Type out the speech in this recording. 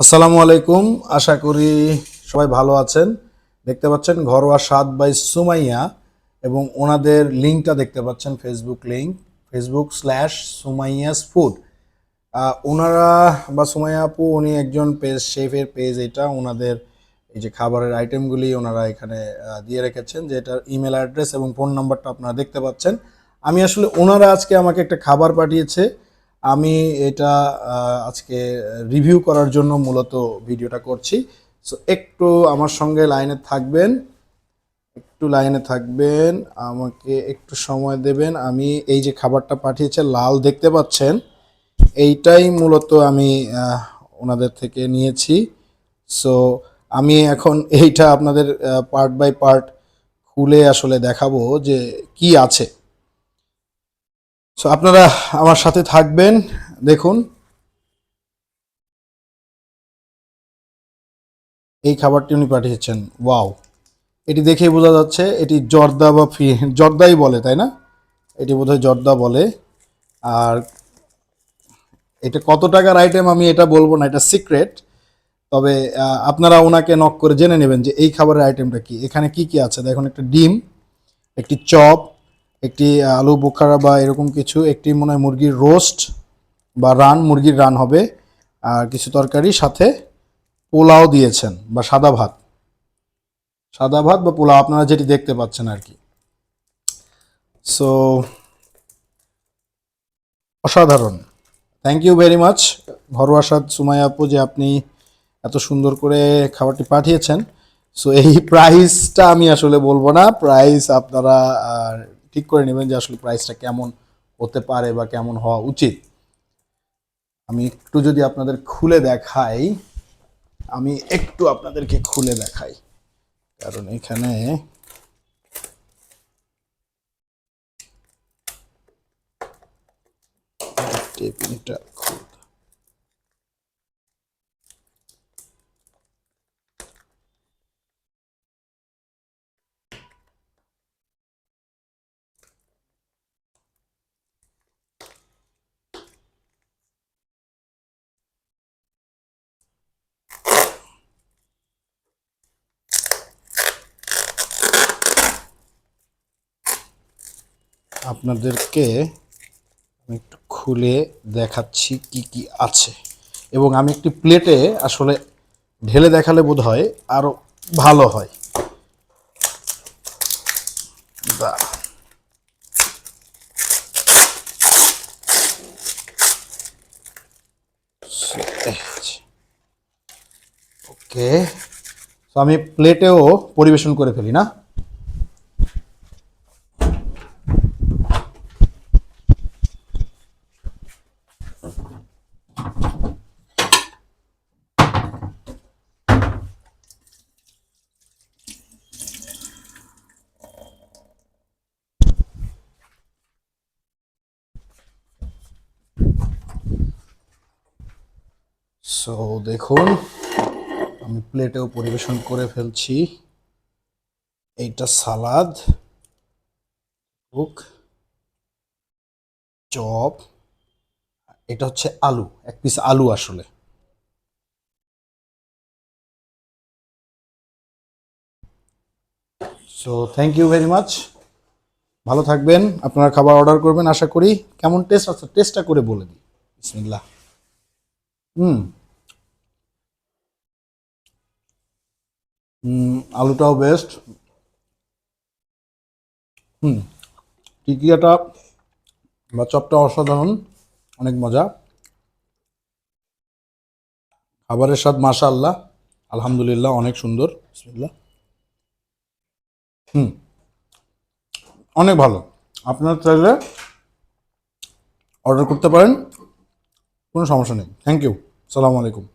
আসসালামু আলাইকুম। আশা করি সবাই ভালো আছেন। দেখতে পাচ্ছেন ঘরোয়া স্বাদ বাই সুমাইয়া এবং ওনাদের লিঙ্কটা দেখতে পাচ্ছেন Facebook link Facebook slash Sumaiya's food. ওনারা বা সুমাইয়া আপু, উনি একজন পেজ শেফের পেজ এটা ওনাদের এই যে খাবারের আইটেমগুলি ওনারা এখানে দিয়ে রেখেছেন যে এটার ইমেল অ্যাড্রেস এবং ফোন নাম্বারটা আপনারা দেখতে পাচ্ছেন। আমি আসলে ওনারা আজকে আমাকে একটা খাবার পাঠিয়েছে। আমি এটা আজকে রিভিউ করার জন্য মূলত ভিডিওটা করছি। সো একটু আমার সঙ্গে লাইনে থাকবেন, একটু লাইনে থাকবেন, আমাকে একটু সময় দেবেন। আমি এই যে খাবারটা পাঠিয়েছে, লাল দেখতে পাচ্ছেন, এইটাই মূলত আমি ওনাদের থেকে নিয়েছি। সো আমি এখন এইটা আপনাদের পার্ট বাই পার্ট খুলে আসলে দেখাবো যে কি আছে। সো আপনারা আমার সাথে থাকবেন, দেখুন। এই খাবারটি উনি পাঠিয়েছেন। ওয়াও। এটি দেখেই বোঝা যাচ্ছে, এটি জর্দা বা ফি, জর্দাই বলে, তাই না? এটি বোধহয় জর্দা বলে। আর এটা কত টাকার আইটেম আমি এটা বলব না, এটা সিক্রেট তবে আপনারা ওনাকে নক করে জেনে নেবেন যে এই খাবারের আইটেমটা কি। এখানে কি কি আছে? দেখুন, একটা ডিম, একটি চপ একটি আলু বোখারা বা এরকম কিছু, একটি মনে হয় মুরগির রোস্ট বা রান, মুরগির রান হবে। আর কিছু তরকারি সাথে পোলাও দিয়েছেন বা সাদা ভাত। সাদা ভাত বা পোলাও, আপনারা যেটি দেখতে পাচ্ছেন আর কি। সো অসাধারণ। থ্যাংক ইউ ভেরি মাচ ঘরোয়া স্বাদ সুমাই আপু, যে আপনি এত সুন্দর করে খাবারটি পাঠিয়েছেন। সো এই প্রাইসটা আমি আসলে বলব না। প্রাইস আপনারা ঠিক করে নেবেন যে আসলে প্রাইসটা কেমন হতে পারে বা কেমন হওয়া উচিত। আমি একটু যদি আপনাদের খুলে দেখাই, আমি একটু আপনাদেরকে খুলে দেখাই। কারণ এখানে টেপিংটা খুলতে আপনাদেরকে আমি একটু খুলে দেখাচ্ছি কি কি আছে। এবং আমি একটি প্লেটে আসলে ঢেলে দেখালে বোধ হয় আরও ভালো হয়। যে। ওকে। তো আমি প্লেটেও পরিবেশন করে ফেলি, না? সো দেখুন, আমি প্লেটেও পরিবেশন করে ফেলছি। এইটা সালাদ বুক চপ, এটা হচ্ছে আলু, এক পিস আলু আসলে। So thank you very much ভালো থাকবেন, আপনারা খাবার অর্ডার করবেন, আশা করি। কেমন টেস্ট আছে টেস্টটা করে বলে দিই। বিসমিল্লাহ। হুম। আলুটাও বেস্ট হুম টিকিয়াটা বা চপটা অসাধারণ অনেক মজা। খাবারের স্বাদ মাশা আল্লাহ আলহামদুলিল্লাহ অনেক সুন্দর। বিসমিল্লাহ। হুম অনেক ভালো। আপনারা চাইলে অর্ডার করতে পারেন কোনো সমস্যা নেই। থ্যাংক ইউ সালামু আলাইকুম।